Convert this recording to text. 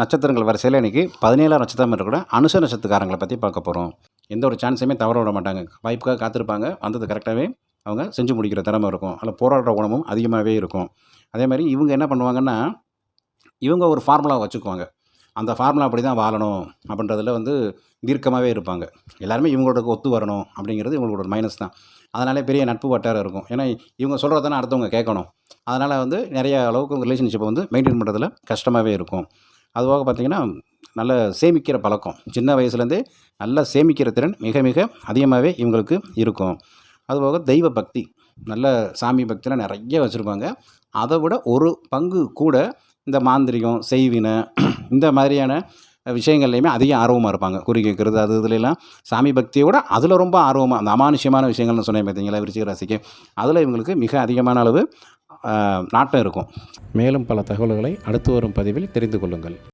நட்சத்திரங்கள் வரிசையில் இன்றைக்கி பதினேழாம் நட்சத்திரம் இருக்கிற அனுச நட்சத்திரக்காரங்களை பற்றி பார்க்க போகிறோம் எந்த ஒரு சான்ஸுமே தவற விட மாட்டாங்க. வாய்ப்புக்காக காத்திருப்பாங்க. வந்தது கரெக்டாகவே அவங்க செஞ்சு முடிக்கிற திறமை இருக்கும். அதில் போராடுற குணமும் அதிகமாகவே இருக்கும். அதே மாதிரி இவங்க என்ன பண்ணுவாங்கன்னா இவங்க ஒரு ஃபார்முலா வச்சுக்குவாங்க. அந்த ஃபார்முலா அப்படி தான் வாழணும் அப்படின்றதுல வந்து தீர்க்கமாகவே இருப்பாங்க. எல்லாருமே இவங்களோட ஒத்து வரணும் அப்படிங்கிறது இவங்களோட மைனஸ் தான். அதனாலே பெரிய நட்பு வட்டாரம் இருக்கும். ஏன்னா இவங்க சொல்கிறத தானே அடுத்தவங்க கேட்கணும். அதனால் வந்து நிறைய அளவுக்கு ரிலேஷன்ஷிப்பை வந்து மெயின்டைன் பண்ணுறதுல கஷ்டமாகவே இருக்கும். அதுபோக பார்த்திங்கன்னா நல்ல சேமிக்கிற பழக்கம். சின்ன வயசுலேருந்தே நல்ல சேமிக்கிற திறன் மிக மிக அதிகமாகவே இவங்களுக்கு இருக்கும். அதுபோக தெய்வ பக்தி. நல்ல சாமி பக்தியெலாம் நிறைய வச்சுருப்பாங்க. அதை விட ஒரு பங்கு கூட இந்த மாந்திரிகம் செய்வினை இந்த மாதிரியான விஷயங்கள்லையுமே அதிக ஆர்வமாக இருப்பாங்க. குறி கேட்குறது அது இதுலலாம் சாமி பக்தியோட அதில் ரொம்ப ஆர்வமாக அந்த அமானுஷ்யமான விஷயங்கள்னு சொன்னேன் பார்த்தீங்களா விருச்சிக ராசிக்கு. அதில் இவங்களுக்கு மிக அதிகமான அளவு நாட்டம் இருக்கும். மேலும் பல தகவல்களை அடுத்து வரும் பதிவில் தெரிந்து கொள்ளுங்கள்.